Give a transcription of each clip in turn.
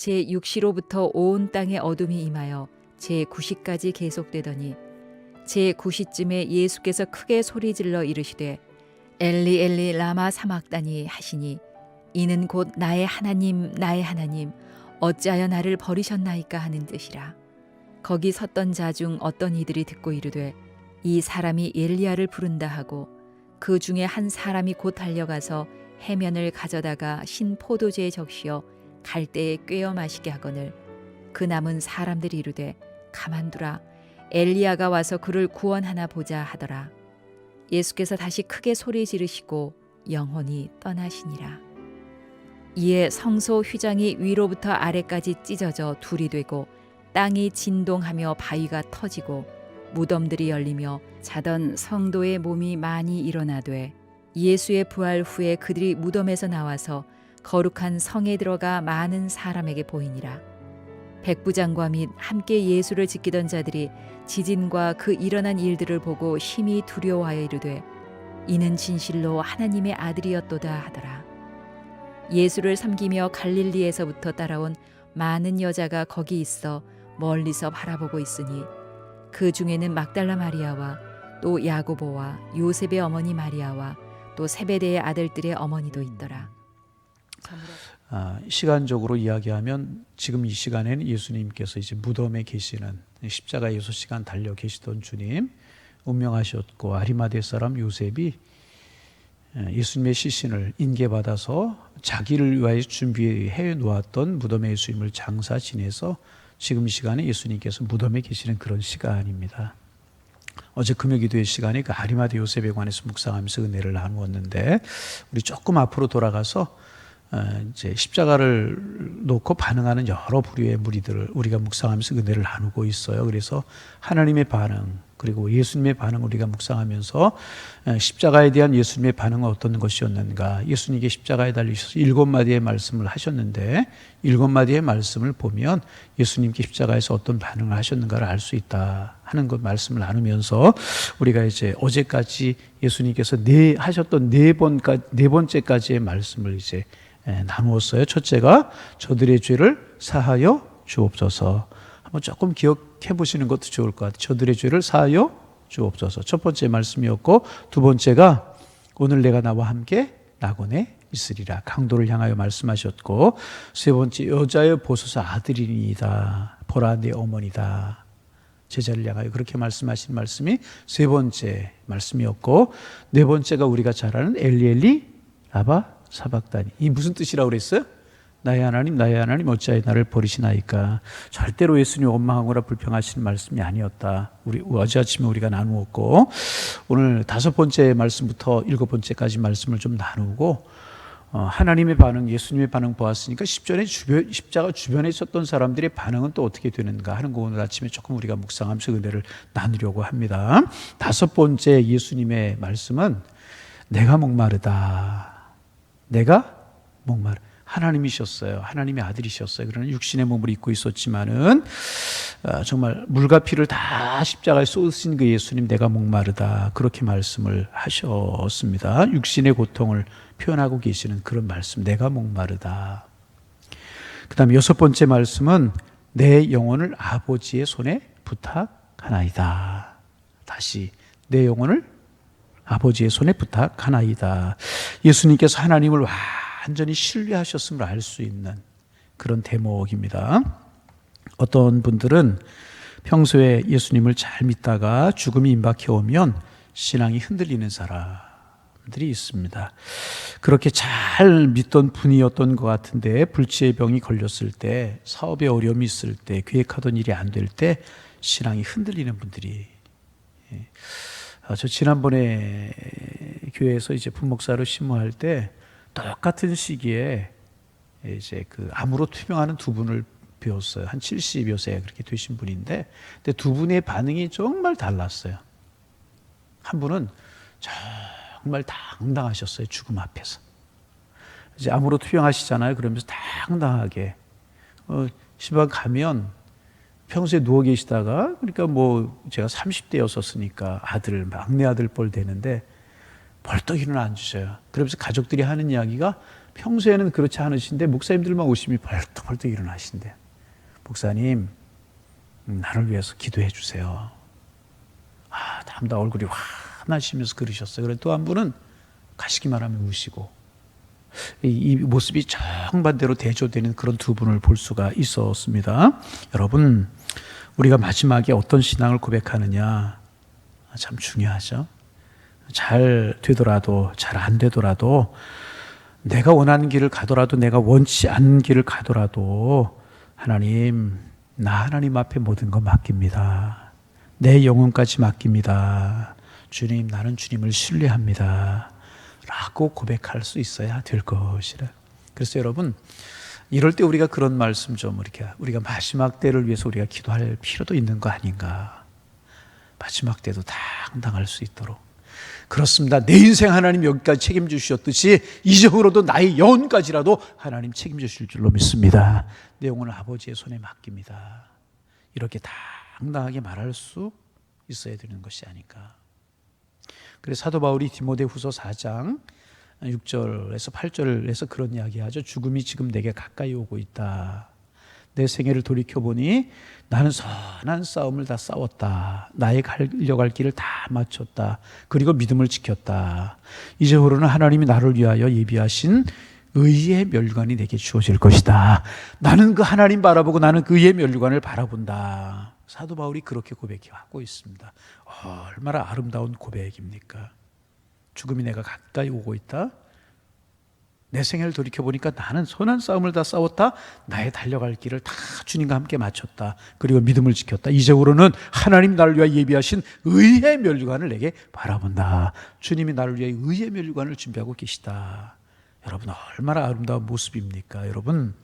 제 6시로부터 온 땅에 어둠이 임하여 제 9시까지 계속되더니 제 9시쯤에 예수께서 크게 소리질러 이르시되 엘리 엘리 라마 사막다니 하시니 이는 곧 나의 하나님 나의 하나님 어찌하여 나를 버리셨나이까 하는 뜻이라. 거기 섰던 자 중 어떤 이들이 듣고 이르되 이 사람이 엘리야를 부른다 하고 그 중에 한 사람이 곧 달려가서 해면을 가져다가 신 포도주에 적시어 갈대에 꿰어 마시게 하거늘 그 남은 사람들이 이르되 가만두라. 엘리야가 와서 그를 구원하나 보자 하더라. 예수께서 다시 크게 소리 지르시고 영혼이 떠나시니라. 이에 성소 휘장이 위로부터 아래까지 찢어져 둘이 되고 땅이 진동하며 바위가 터지고 무덤들이 열리며 자던 성도의 몸이 많이 일어나되 예수의 부활 후에 그들이 무덤에서 나와서 거룩한 성에 들어가 많은 사람에게 보이니라. 백부장과 및 함께 예수를 지키던 자들이 지진과 그 일어난 일들을 보고 심히 두려워하여 이르되 이는 진실로 하나님의 아들이었도다 하더라. 예수를 섬기며 갈릴리에서부터 따라온 많은 여자가 거기 있어 멀리서 바라보고 있으니 그 중에는 막달라 마리아와 또 야고보와 요셉의 어머니 마리아와 또 세베대의 아들들의 어머니도 있더라. 아, 시간적으로 이야기하면 지금 이 시간에는 예수님께서 이제 무덤에 계시는 십자가 여섯 시간 달려 계시던 주님 운명하셨고 아리마대 사람 요셉이 예, 예수님의 시신을 인계받아서 자기를 위하여 준비해 놓았던 무덤의 예수님을 장사 지내서 지금 이 시간에 예수님께서 무덤에 계시는 그런 시간입니다. 어제 금요기도의 시간에 그 아리마대 요셉에 관해서 묵상하면서 은혜를 나누었는데 우리 조금 앞으로 돌아가서 어, 이제 십자가를 놓고 반응하는 여러 부류의 무리들을 우리가 묵상하면서 은혜를 나누고 있어요. 그래서 하나님의 반응 그리고 예수님의 반응 우리가 묵상하면서 어, 십자가에 대한 예수님의 반응은 어떤 것이었는가? 예수님께 십자가에 달리셔서 일곱 마디의 말씀을 하셨는데 일곱 마디의 말씀을 보면 예수님께 십자가에서 어떤 반응을 하셨는가를 알 수 있다 하는 것 말씀을 나누면서 우리가 이제 어제까지 예수님께서 네 하셨던 네 번까 네 번째까지의 말씀을 이제 예, 나누었어요. 첫째가 저들의 죄를 사하여 주옵소서. 한번 조금 기억해 보시는 것도 좋을 것 같아요. 저들의 죄를 사하여 주옵소서. 첫 번째 말씀이었고 두 번째가 오늘 내가 나와 함께 낙원에 있으리라. 강도를 향하여 말씀하셨고 세 번째 여자여 보소서 아들이니이다. 보라 내 어머니다. 제자를 향하여 그렇게 말씀하신 말씀이 세 번째 말씀이었고 네 번째가 우리가 잘 아는 엘리엘리 라바 사박다니 이 무슨 뜻이라고 그랬어요? 나의 하나님 나의 하나님 어찌하여 나를 버리시나이까 절대로 예수님 원망하거나 불평하시는 말씀이 아니었다 우리 어제 아침에 우리가 나누었고 오늘 다섯 번째 말씀부터 일곱 번째까지 말씀을 좀 나누고 어, 하나님의 반응, 예수님의 반응 보았으니까 십전에 주변, 십자가 주변에 있었던 사람들의 반응은 또 어떻게 되는가 하는 거 오늘 아침에 조금 우리가 묵상하면서 은혜를 나누려고 합니다. 다섯 번째 예수님의 말씀은 내가 목마르다. 내가 목마르. 하나님이셨어요. 하나님의 아들이셨어요. 그러나 육신의 몸을 입고 있었지만은 어, 정말 물과 피를 다 십자가에 쏟으신 그 예수님 내가 목마르다 그렇게 말씀을 하셨습니다. 육신의 고통을 표현하고 계시는 그런 말씀 내가 목마르다. 그다음 여섯 번째 말씀은 내 영혼을 아버지의 손에 부탁하나이다. 다시 내 영혼을 아버지의 손에 부탁하나이다. 예수님께서 하나님을 완전히 신뢰하셨음을 알 수 있는 그런 대목입니다. 어떤 분들은 평소에 예수님을 잘 믿다가 죽음이 임박해 오면 신앙이 흔들리는 사람들이 있습니다. 그렇게 잘 믿던 분이었던 것 같은데 불치의 병이 걸렸을 때, 사업에 어려움이 있을 때, 계획하던 일이 안 될 때 신앙이 흔들리는 분들이 예. 아, 저 지난번에 교회에서 이제 분목사로 심무할 때 똑같은 시기에 이제 그 암으로 투병하는 두 분을 배웠어요. 한 70여 세 그렇게 되신 분인데, 근데 두 분의 반응이 정말 달랐어요. 한 분은 정말 당당하셨어요. 죽음 앞에서. 이제 암으로 투병하시잖아요. 그러면서 당당하게 어, 시방 가면 평소에 누워 계시다가 그러니까 뭐 제가 30대였었으니까 아들 막내 아들 뻘 되는데 벌떡 일어나 앉으셔요. 그러면서 가족들이 하는 이야기가 평소에는 그렇지 않으신데 목사님들만 오시면 벌떡벌떡 일어나신대. 목사님, 음, 나를 위해서 기도해 주세요. 아, 담다 얼굴이 환하시면서 그러셨어요. 그래 또한 분은 가시기만 하면 우시고 이, 이 모습이 정반대로 대조되는 그런 두 분을 볼 수가 있었습니다. 여러분, 우리가 마지막에 어떤 신앙을 고백하느냐 참 중요하죠. 잘 되더라도 잘 안 되더라도 내가 원하는 길을 가더라도 내가 원치 않는 길을 가더라도 하나님 나 하나님 앞에 모든 거 맡깁니다. 내 영혼까지 맡깁니다. 주님 나는 주님을 신뢰합니다. 라고 고백할 수 있어야 될 것이라. 그래서 여러분 이럴 때 우리가 그런 말씀 좀 이렇게 우리가 마지막 때를 위해서 우리가 기도할 필요도 있는 거 아닌가. 마지막 때도 당당할 수 있도록. 그렇습니다. 내 인생 하나님 여기까지 책임져 주셨듯이 이적으로도 나의 영혼까지라도 하나님 책임져 주실 줄로 믿습니다. 내 영혼을 아버지의 손에 맡깁니다. 이렇게 당당하게 말할 수 있어야 되는 것이 아닌가. 그래서 사도 바울이 디모데후서 4장 6절에서 8절에서 그런 이야기하죠. 죽음이 지금 내게 가까이 오고 있다. 내 생애를 돌이켜 보니 나는 선한 싸움을 다 싸웠다. 나의 가려갈 길을 다 마쳤다. 그리고 믿음을 지켰다. 이제후로는 하나님이 나를 위하여 예비하신 의의 멸관이 내게 주어질 것이다. 나는 그 하나님 바라보고 나는 그 의의 멸관을 바라본다. 사도 바울이 그렇게 고백하고 있습니다. 얼마나 아름다운 고백입니까? 죽음이 내가 가까이 오고 있다. 내 생애를 돌이켜 보니까 나는 선한 싸움을 다 싸웠다. 나의 달려갈 길을 다 주님과 함께 마쳤다. 그리고 믿음을 지켰다. 이제후로는 하나님 나를 위하여 예비하신 의의 멸류관을 내게 바라본다. 주님이 나를 위하여 의의 멸류관을 준비하고 계시다. 여러분 얼마나 아름다운 모습입니까? 여러분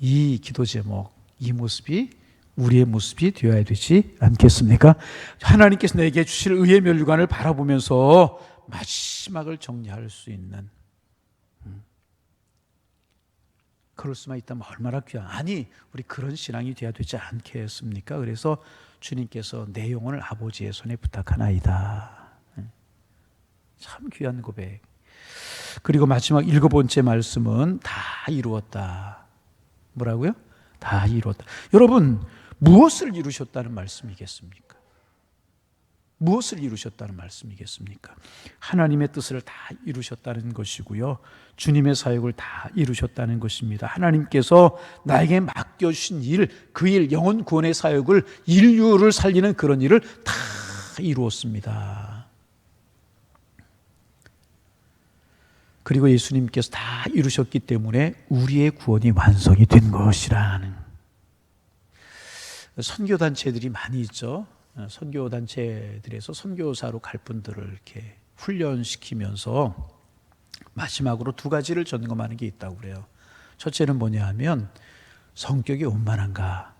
이 기도 제목, 이 모습이 우리의 모습이 되어야 되지 않겠습니까? 하나님께서 내게 주실 의의 멸류관을 바라보면서 마지막을 정리할 수 있는 음. 그럴 수만 있다면 얼마나 귀한 아니 우리 그런 신앙이 되어야 되지 않겠습니까? 그래서 주님께서 내 영혼을 아버지의 손에 부탁하나이다. 음. 참 귀한 고백. 그리고 마지막 일곱 번째 말씀은 다 이루었다. 뭐라고요? 다 이루었다. 여러분 무엇을 이루셨다는 말씀이겠습니까? 무엇을 이루셨다는 말씀이겠습니까? 하나님의 뜻을 다 이루셨다는 것이고요. 주님의 사역을 다 이루셨다는 것입니다. 하나님께서 나에게 맡겨주신 일, 그 일, 영혼 구원의 사역을 인류를 살리는 그런 일을 다 이루었습니다. 그리고 예수님께서 다 이루셨기 때문에 우리의 구원이 완성이 된 것이라는 선교 단체들이 많이 있죠. 선교 단체들에서 선교사로 갈 분들을 이렇게 훈련시키면서 마지막으로 두 가지를 점검하는 게 있다고 그래요. 첫째는 뭐냐 하면 성격이 원만한가,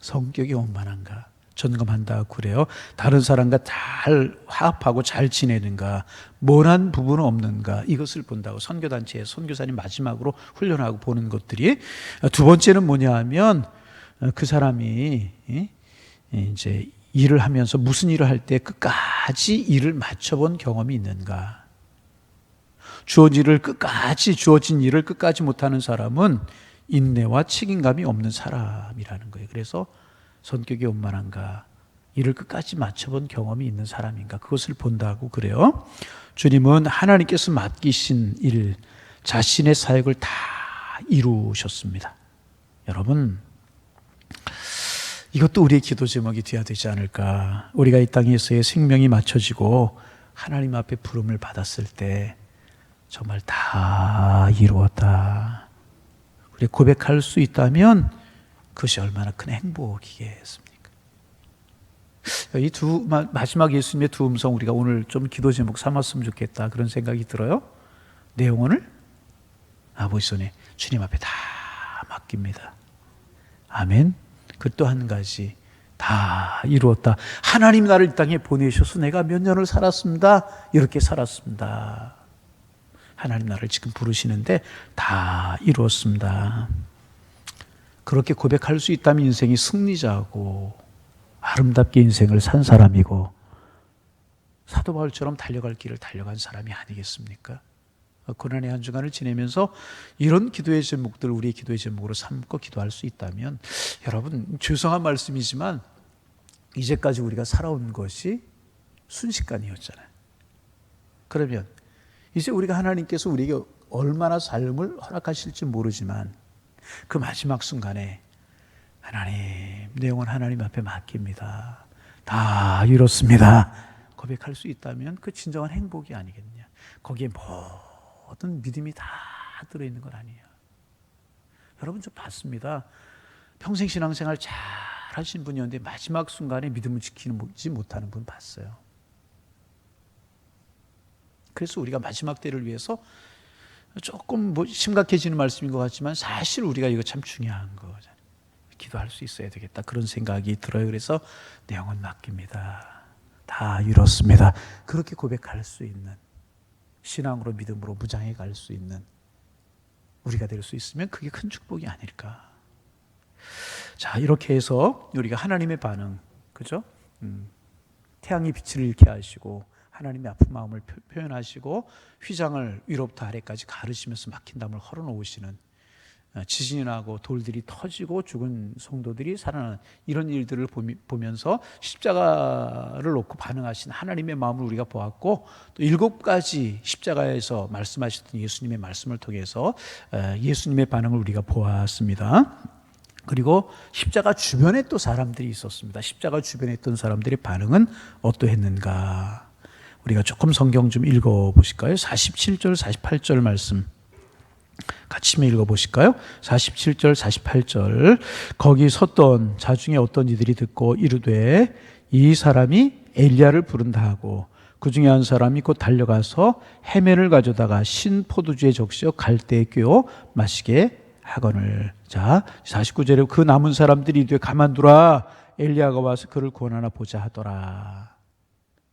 성격이 원만한가? 점검한다고 그래요. 다른 사람과 잘 화합하고 잘 지내는가, 모난 부분은 없는가? 이것을 본다고 선교 단체에 선교사님 마지막으로 훈련하고 보는 것들이. 두 번째는 뭐냐 하면 그 사람이 이제 일을 하면서 무슨 일을 할 때 끝까지 일을 맞춰본 경험이 있는가. 주어진 일을 끝까지, 주어진 일을 끝까지 못하는 사람은 인내와 책임감이 없는 사람이라는 거예요. 그래서 성격이 원만한가, 일을 끝까지 맞춰본 경험이 있는 사람인가, 그것을 본다고 그래요. 주님은 하나님께서 맡기신 일, 자신의 사역을 다 이루셨습니다. 여러분, 이것도 우리의 기도 제목이 되어야 되지 않을까. 우리가 이 땅에서의 생명이 맞춰지고 하나님 앞에 부름을 받았을 때 정말 다 이루었다. 우리 고백할 수 있다면 그것이 얼마나 큰 행복이겠습니까? 이 두 마지막 예수님의 두 음성 우리가 오늘 좀 기도 제목 삼았으면 좋겠다 그런 생각이 들어요. 내 영혼을 아버지 손에 주님 앞에 다 맡깁니다. 아멘. 그 또 한 가지 다 이루었다. 하나님 나를 이 땅에 보내셔서 내가 몇 년을 살았습니다. 이렇게 살았습니다. 하나님 나를 지금 부르시는데 다 이루었습니다. 그렇게 고백할 수 있다면 인생이 승리자고 아름답게 인생을 산 사람이고 사도 바울처럼 달려갈 길을 달려간 사람이 아니겠습니까? 고난의 한 주간을 지내면서 이런 기도의 제목들을 우리의 기도의 제목으로 삼고 기도할 수 있다면 여러분 죄송한 말씀이지만 이제까지 우리가 살아온 것이 순식간이었잖아요. 그러면 이제 우리가 하나님께서 우리에게 얼마나 삶을 허락하실지 모르지만 그 마지막 순간에 하나님, 내 영혼 하나님 앞에 맡깁니다. 다 이렇습니다. 고백할 수 있다면 그 진정한 행복이 아니겠냐. 거기에 모든 믿음이 다 들어있는 건 아니에요. 여러분 좀 봤습니다. 평생 신앙생활 잘 하신 분이었는데 마지막 순간에 믿음을 지키지 못하는 분 봤어요. 그래서 우리가 마지막 때를 위해서 조금 뭐 심각해지는 말씀인 것 같지만 사실 우리가 이거 참 중요한 거잖아요. 기도할 수 있어야 되겠다. 그런 생각이 들어요. 그래서 내 영혼 맡깁니다. 다 이렇습니다. 그렇게 고백할 수 있는 신앙으로 믿음으로 무장해 갈 수 있는 우리가 될 수 있으면 그게 큰 축복이 아닐까. 자, 이렇게 해서 우리가 하나님의 반응, 그죠? 음, 태양이 빛을 잃게 하시고 하나님의 아픈 마음을 표, 표현하시고 휘장을 위로부터 아래까지 가르시면서 막힌 담을 헐어놓으시는 어, 지진이 나고 돌들이 터지고 죽은 성도들이 살아나는 이런 일들을 보면서 십자가를 놓고 반응하신 하나님의 마음을 우리가 보았고 또 일곱 가지 십자가에서 말씀하셨던 예수님의 말씀을 통해서 어, 예수님의 반응을 우리가 보았습니다. 그리고 십자가 주변에 또 사람들이 있었습니다. 십자가 주변에 있던 사람들의 반응은 어떠했는가? 우리가 조금 성경 좀 읽어 보실까요? 47절, 48절 말씀. 같이 읽어 보실까요? 47절, 48절. 거기 섰던 자중에 어떤 이들이 듣고 이르되 이 사람이 엘리야를 부른다 하고 그 중에 한 사람이 곧 달려가서 해면을 가져다가 신 포도주에 적셔 갈대에 꿰어 마시게 하거늘. 자, 49절에 그 남은 사람들이 이르되 가만두라 엘리야가 와서 그를 구원하나 보자 하더라.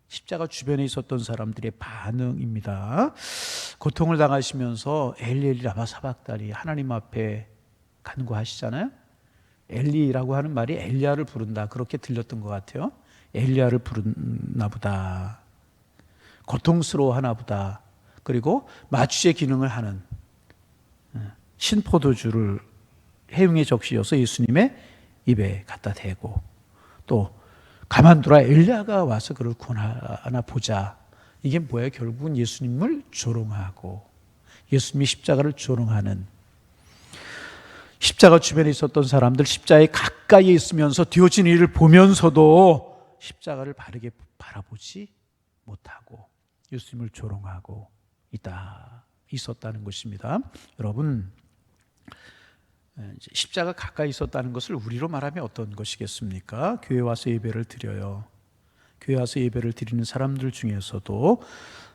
십자가 주변에 있었던 사람들의 반응입니다. 고통을 당하시면서 엘리엘리 라마 사박다리 하나님 앞에 간구하시잖아요. 엘리라고 하는 말이 엘리야를 부른다 그렇게 들렸던 것 같아요. 엘리야를 부르나 보다. 고통스러워하나 보다. 그리고 마취의 기능을 하는 신포도주를 해웅에 적시어서 예수님의 입에 갖다 대고 또 가만두라 엘리야가 와서 그를 구원하나 보자. 이게 뭐예요? 결국은 예수님을 조롱하고 예수님이 십자가를 조롱하는 십자가 주변에 있었던 사람들 십자가에 가까이 있으면서 뒤어진 일을 보면서도 십자가를 바르게 바라보지 못하고 예수님을 조롱하고 있다 있었다는 것입니다. 여러분 십자가 가까이 있었다는 것을 우리로 말하면 어떤 것이겠습니까? 교회 와서 예배를 드려요. 교회 와서 예배를 드리는 사람들 중에서도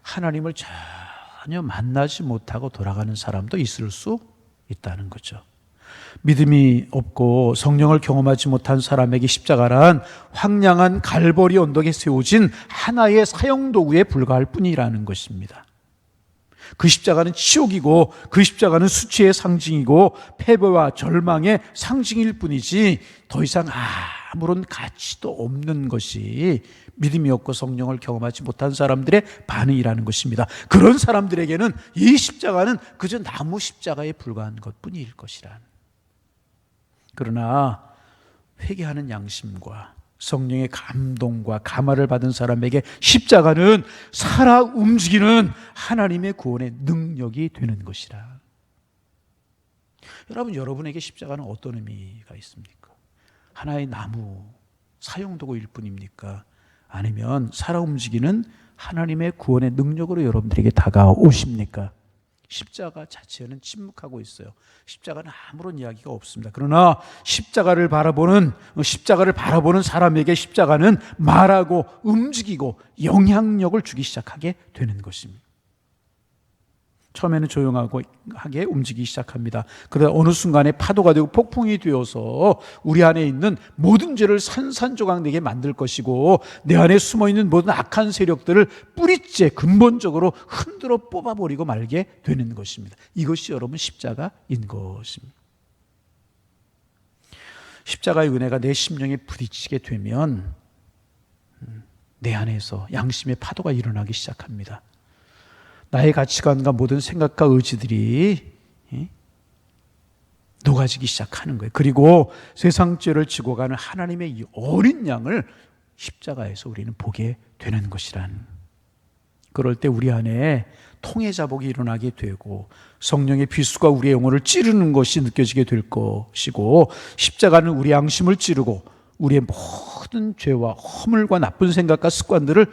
하나님을 전혀 만나지 못하고 돌아가는 사람도 있을 수 있다는 거죠. 믿음이 없고 성령을 경험하지 못한 사람에게 십자가란 황량한 갈보리 언덕에 세워진 하나의 사형도구에 불과할 뿐이라는 것입니다. 그 십자가는 치욕이고 그 십자가는 수치의 상징이고 패배와 절망의 상징일 뿐이지 더 이상 아무런 가치도 없는 것이 믿음이 없고 성령을 경험하지 못한 사람들의 반응이라는 것입니다. 그런 사람들에게는 이 십자가는 그저 나무 십자가에 불과한 것 뿐일 것이란. 그러나 회개하는 양심과 성령의 감동과 감화를 받은 사람에게 십자가는 살아 움직이는 하나님의 구원의 능력이 되는 것이라. 여러분, 여러분에게 십자가는 어떤 의미가 있습니까? 하나의 나무, 사용도구일 뿐입니까? 아니면 살아 움직이는 하나님의 구원의 능력으로 여러분들에게 다가오십니까? 십자가 자체는 침묵하고 있어요. 십자가는 아무런 이야기가 없습니다. 그러나 십자가를 바라보는 십자가를 바라보는 사람에게 십자가는 말하고 움직이고 영향력을 주기 시작하게 되는 것입니다. 처음에는 조용하고 하게 움직이기 시작합니다. 그러다 어느 순간에 파도가 되고 폭풍이 되어서 우리 안에 있는 모든 죄를 산산조각 내게 만들 것이고 내 안에 숨어 있는 모든 악한 세력들을 뿌리째 근본적으로 흔들어 뽑아버리고 말게 되는 것입니다. 이것이 여러분 십자가인 것입니다. 십자가의 은혜가 내 심령에 부딪히게 되면 내 안에서 양심의 파도가 일어나기 시작합니다. 나의 가치관과 모든 생각과 의지들이 예? 녹아지기 시작하는 거예요. 그리고 세상 죄를 지고 가는 하나님의 이 어린 양을 십자가에서 우리는 보게 되는 것이란. 그럴 때 우리 안에 통해 자복이 일어나게 되고 성령의 비수가 우리의 영혼을 찌르는 것이 느껴지게 될 것이고 십자가는 우리 양심을 찌르고 우리의 모든 죄와 허물과 나쁜 생각과 습관들을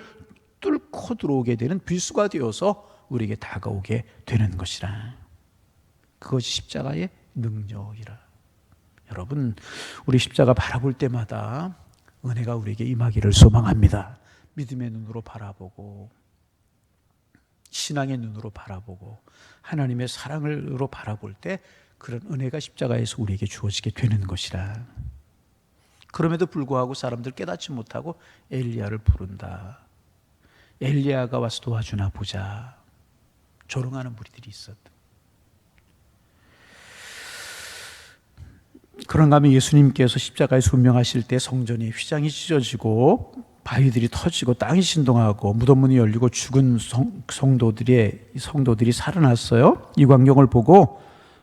뚫고 들어오게 되는 비수가 되어서 우리에게 다가오게 되는 것이라. 그것이 십자가의 능력이라. 여러분, 우리 십자가 바라볼 때마다 은혜가 우리에게 임하기를 소망합니다. 믿음의 눈으로 바라보고 신앙의 눈으로 바라보고 하나님의 사랑으로 바라볼 때 그런 은혜가 십자가에서 우리에게 주어지게 되는 것이라. 그럼에도 불구하고 사람들 깨닫지 못하고 엘리야를 부른다. 엘리야가 와서 도와주나 보자. 조롱하는 무리들이 있었다. 그런가 하면 예수님께서 십자가에서 운명하실 때 성전이 휘장이 찢어지고 바위들이 터지고 땅이 신동하고 무덤문이 열리고 죽은 성, 성도들의 성도들이 살아났어요. 이 광경을 보고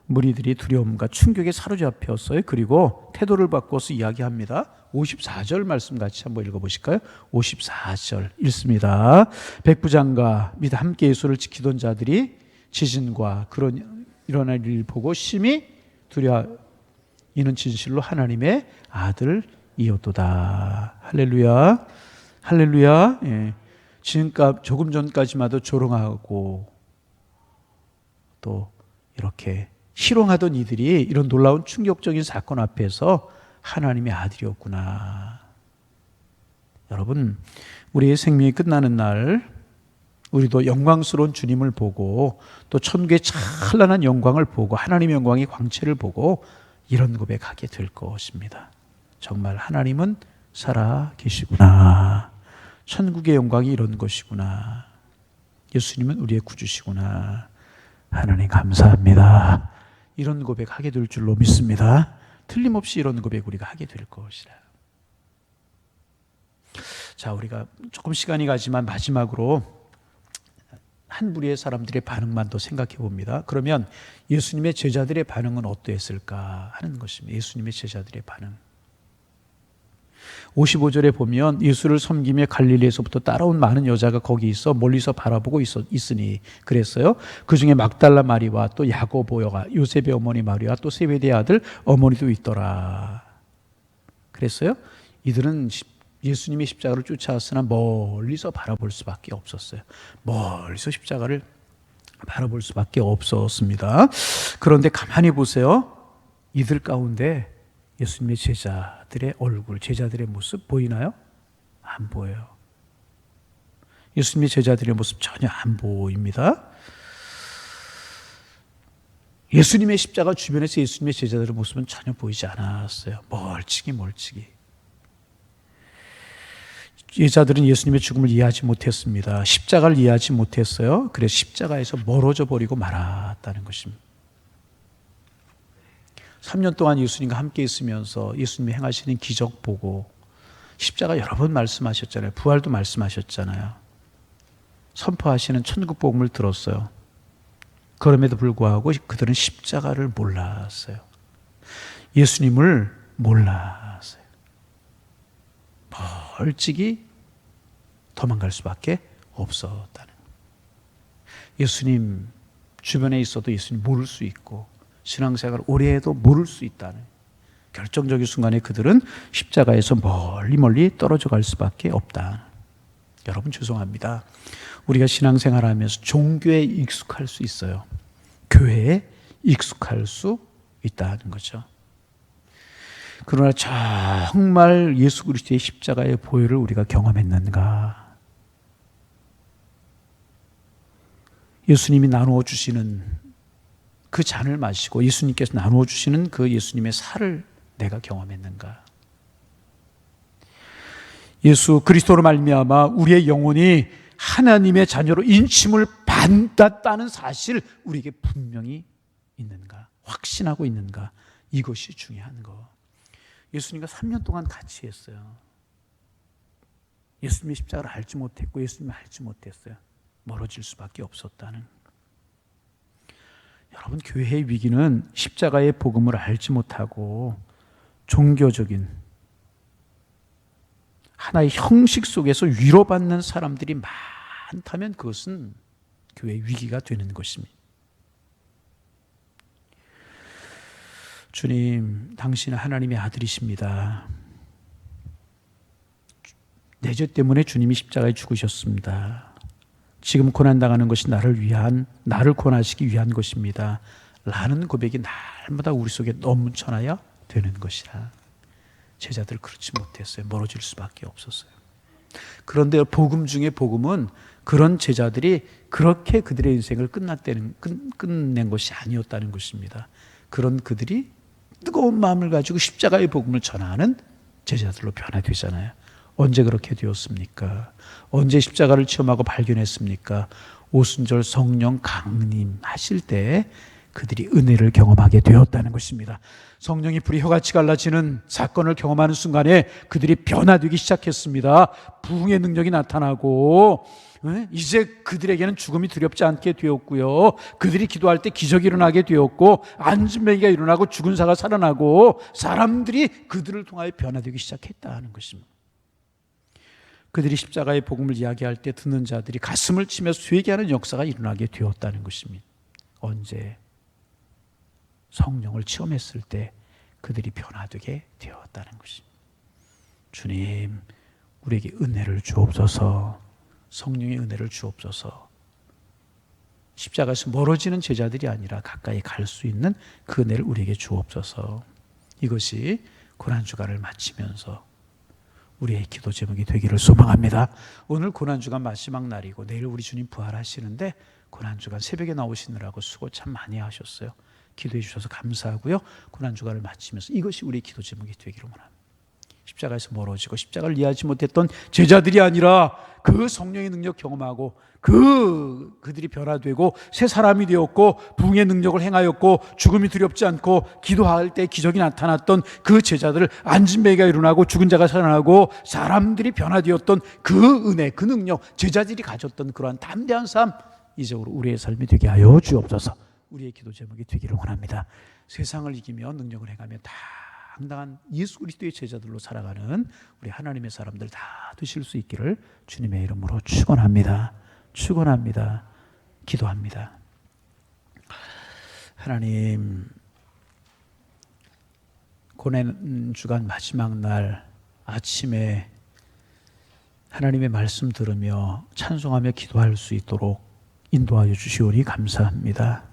무리들이 두려움과 충격에 사로잡혔어요. 그리고 태도를 바꿔서 이야기합니다. 54절 말씀 같이 한번 읽어보실까요? 54절 읽습니다. 백부장과 및 함께 예수를 지키던 자들이 지진과 그런 일어날 일을 보고 심히 두려 이는 진실로 하나님의 아들이었도다. 할렐루야. 할렐루야. 예. 지금까 조금 전까지마도 조롱하고 또 이렇게 희롱하던 이들이 이런 놀라운 충격적인 사건 앞에서 하나님의 아들이었구나. 여러분, 우리의 생명이 끝나는 날 우리도 영광스러운 주님을 보고 또 천국의 찬란한 영광을 보고 하나님의 영광의 광채를 보고 이런 고백하게 될 것입니다. 정말 하나님은 살아 계시구나. 천국의 영광이 이런 것이구나. 예수님은 우리의 구주시구나. 하나님 감사합니다. 이런 고백하게 될 줄로 믿습니다. 틀림없이 이런 고백 우리가 하게 될 것이라. 자, 우리가 조금 시간이 가지만 마지막으로 한 부리의 사람들의 반응만 더 생각해 봅니다. 그러면 예수님의 제자들의 반응은 어떠했을까 하는 것입니다. 예수님의 제자들의 반응. 55절에 보면 예수를 섬기며 갈릴리에서부터 따라온 많은 여자가 거기 있어 멀리서 바라보고 있었, 있으니 그랬어요. 그 중에 막달라 마리와 또 야고보여가 요셉의 어머니 마리와 또 세베대 아들 어머니도 있더라. 그랬어요. 이들은 예수님의 십자가를 쫓아왔으나 멀리서 바라볼 수밖에 없었어요. 멀리서 십자가를 바라볼 수밖에 없었습니다. 그런데 가만히 보세요. 이들 가운데 예수님의 제자들의 얼굴, 제자들의 모습 보이나요? 안 보여요. 예수님의 제자들의 모습 전혀 안 보입니다. 예수님의 십자가 주변에서 예수님의 제자들의 모습은 전혀 보이지 않았어요. 멀찍이 멀찍이. 제자들은 예수님의 죽음을 이해하지 못했습니다. 십자가를 이해하지 못했어요. 그래서 십자가에서 멀어져 버리고 말았다는 것입니다. 3년 동안 예수님과 함께 있으면서 예수님이 행하시는 기적 보고 십자가 여러 번 말씀하셨잖아요. 부활도 말씀하셨잖아요. 선포하시는 천국 복음을 들었어요. 그럼에도 불구하고 그들은 십자가를 몰랐어요. 예수님을 몰랐어요. 멀찍이 도망갈 수밖에 없었다는. 예수님 주변에 있어도 예수님 모를 수 있고 신앙생활 오래 해도 모를 수 있다는 결정적인 순간에 그들은 십자가에서 멀리 멀리 떨어져 갈 수밖에 없다. 여러분 죄송합니다. 우리가 신앙생활 하면서 종교에 익숙할 수 있어요. 교회에 익숙할 수 있다는 거죠. 그러나 정말 예수 그리스도의 십자가의 보혈을 우리가 경험했는가? 예수님이 나누어 주시는 그 잔을 마시고 예수님께서 나누어 주시는 그 예수님의 살을 내가 경험했는가? 예수 그리스도로 말미암아 우리의 영혼이 하나님의 자녀로 인침을 받았다는 사실 우리에게 분명히 있는가? 확신하고 있는가? 이것이 중요한 거. 예수님과 3년 동안 같이 했어요. 예수님의 십자가를 알지 못했고 예수님을 알지 못했어요. 멀어질 수밖에 없었다는. 여러분 교회의 위기는 십자가의 복음을 알지 못하고 종교적인 하나의 형식 속에서 위로받는 사람들이 많다면 그것은 교회의 위기가 되는 것입니다. 주님, 당신은 하나님의 아들이십니다. 내 죄 때문에 주님이 십자가에 죽으셨습니다. 지금 고난당하는 것이 나를 위한, 나를 고난시기 위한 것입니다. 라는 고백이 날마다 우리 속에 넘쳐나야 되는 것이라. 제자들 그렇지 못했어요. 멀어질 수밖에 없었어요. 그런데 복음 중에 복음은 그런 제자들이 그렇게 그들의 인생을 끝났다는, 끝, 끝낸 것이 아니었다는 것입니다. 그런 그들이 뜨거운 마음을 가지고 십자가의 복음을 전하는 제자들로 변화되잖아요. 언제 그렇게 되었습니까? 언제 십자가를 체험하고 발견했습니까? 오순절 성령 강림 하실 때 그들이 은혜를 경험하게 되었다는 것입니다. 성령이 불이 혀같이 갈라지는 사건을 경험하는 순간에 그들이 변화되기 시작했습니다. 부흥의 능력이 나타나고 예? 이제 그들에게는 죽음이 두렵지 않게 되었고요. 그들이 기도할 때 기적이 일어나게 되었고 안진뱅이가 일어나고 죽은 사가 살아나고 사람들이 그들을 통하여 변화되기 시작했다는 것입니다. 그들이 십자가의 복음을 이야기할 때 듣는 자들이 가슴을 치며 쇠기하는 역사가 일어나게 되었다는 것입니다. 언제 성령을 체험했을 때 그들이 변화되게 되었다는 것입니다. 주님, 우리에게 은혜를 주옵소서. 성령의 은혜를 주옵소서. 십자가에서 멀어지는 제자들이 아니라 가까이 갈 수 있는 그 은혜를 우리에게 주옵소서. 이것이 고난 주간을 마치면서 우리의 기도 제목이 되기를 소망합니다. 오늘 고난 주간 마지막 날이고 내일 우리 주님 부활하시는데 고난 주간 새벽에 나오시느라고 수고 참 많이 하셨어요. 기도해 주셔서 감사하고요. 고난 주간을 마치면서 이것이 우리 기도 제목이 되기를 원합니다. 십자가에서 멀어지고 십자가를 이해하지 못했던 제자들이 아니라 그 성령의 능력 경험하고 그 그들이 변화되고 새 사람이 되었고 붕의 능력을 행하였고 죽음이 두렵지 않고 기도할 때 기적이 나타났던 그 제자들을 안진배가 일어나고 죽은 자가 살아나고 사람들이 변화되었던 그 은혜 그 능력 제자들이 가졌던 그러한 담대한 삶 이적으로 우리의 삶이 되게 하여 주옵소서. 우리의 기도 제목이 되기를 원합니다. 세상을 이기며 능력을 행하며 당당한 예수 그리스도의 제자들로 살아가는 우리 하나님의 사람들 다 되실 수 있기를 주님의 이름으로 축원합니다. 축원합니다. 기도합니다. 하나님 고난 주간 마지막 날 아침에 하나님의 말씀 들으며 찬송하며 기도할 수 있도록 인도하여 주시오니 감사합니다.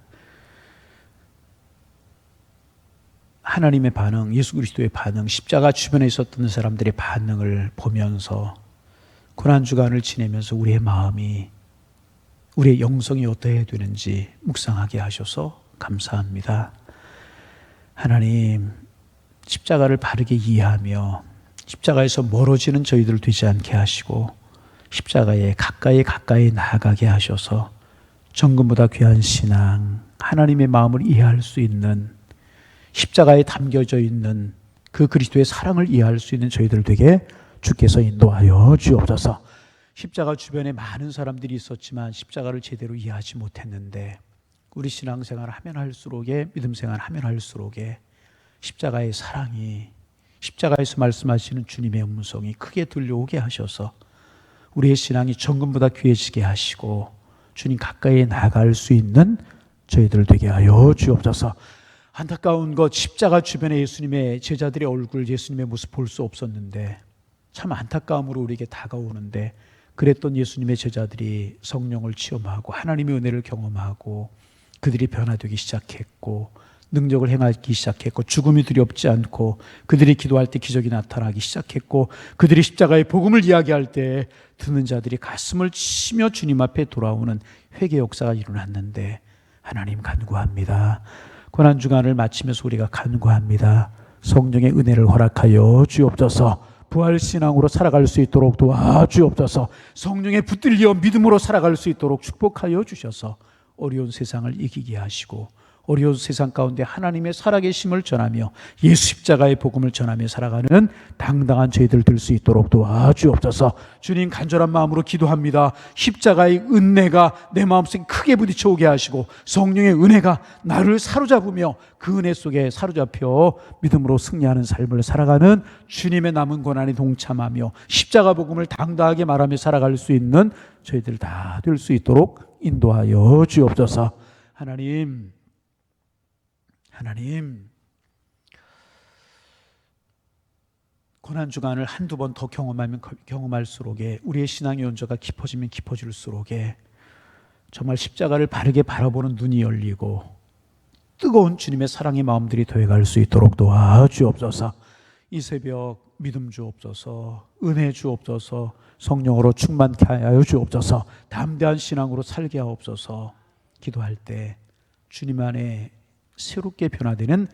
하나님의 반응, 예수 그리스도의 반응, 십자가 주변에 있었던 사람들의 반응을 보면서 고난 주간을 지내면서 우리의 마음이 우리의 영성이 어떠해야 되는지 묵상하게 하셔서 감사합니다. 하나님, 십자가를 바르게 이해하며 십자가에서 멀어지는 저희들 되지 않게 하시고 십자가에 가까이 가까이 나아가게 하셔서 정금보다 귀한 신앙, 하나님의 마음을 이해할 수 있는 십자가에 담겨져 있는 그 그리스도의 사랑을 이해할 수 있는 저희들 되게 주께서 인도하여 주옵소서. 십자가 주변에 많은 사람들이 있었지만 십자가를 제대로 이해하지 못했는데 우리 신앙생활 하면 할수록에 믿음 생활 하면 할수록에 십자가의 사랑이 십자가에서 말씀하시는 주님의 음성이 크게 들려오게 하셔서 우리의 신앙이 정금보다 귀해지게 하시고 주님 가까이 나갈 수 있는 저희들 되게 하여 주옵소서. 안타까운 것 십자가 주변에 예수님의 제자들의 얼굴 예수님의 모습 볼 수 없었는데 참 안타까움으로 우리에게 다가오는데 그랬던 예수님의 제자들이 성령을 체험하고 하나님의 은혜를 경험하고 그들이 변화되기 시작했고 능력을 행하기 시작했고 죽음이 두렵지 않고 그들이 기도할 때 기적이 나타나기 시작했고 그들이 십자가의 복음을 이야기할 때 듣는 자들이 가슴을 치며 주님 앞에 돌아오는 회개 역사가 일어났는데 하나님 간구합니다. 고난 주간을 마치면서 우리가 간구합니다. 성령의 은혜를 허락하여 주옵소서. 부활 신앙으로 살아갈 수 있도록 도와 주옵소서. 성령의 붙들려 믿음으로 살아갈 수 있도록 축복하여 주셔서 어려운 세상을 이기게 하시고 어려운 세상 가운데 하나님의 살아계심을 전하며 예수 십자가의 복음을 전하며 살아가는 당당한 저희들 될 수 있도록 도와주옵소서. 주님 간절한 마음으로 기도합니다. 십자가의 은혜가 내 마음속에 크게 부딪혀 오게 하시고 성령의 은혜가 나를 사로잡으며 그 은혜 속에 사로잡혀 믿음으로 승리하는 삶을 살아가는 주님의 남은 고난에 동참하며 십자가 복음을 당당하게 말하며 살아갈 수 있는 저희들 다 될 수 있도록 인도하여 주옵소서. 하나님 하나님 고난 주간을 한두 번 더 경험하면 경험할수록에 우리의 신앙의 연조가 깊어지면 깊어질수록에 정말 십자가를 바르게 바라보는 눈이 열리고 뜨거운 주님의 사랑의 마음들이 더해갈 수 있도록 도와 주옵소서. 이 새벽 믿음 주옵소서, 은혜 주옵소서, 성령으로 충만케 하여 주옵소서, 담대한 신앙으로 살게 하옵소서. 기도할 때 주님 안에 새롭게 변화되는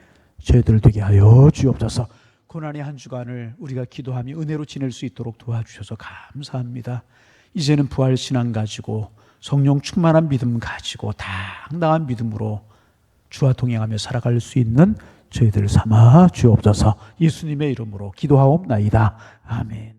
저희들 되게 하여 주옵소서. 고난의 한 주간을 우리가 기도하며 은혜로 지낼 수 있도록 도와주셔서 감사합니다. 이제는 부활 신앙 가지고 성령 충만한 믿음 가지고 당당한 믿음으로 주와 동행하며 살아갈 수 있는 저희들 삼아 주옵소서. 예수님의 이름으로 기도하옵나이다. 아멘.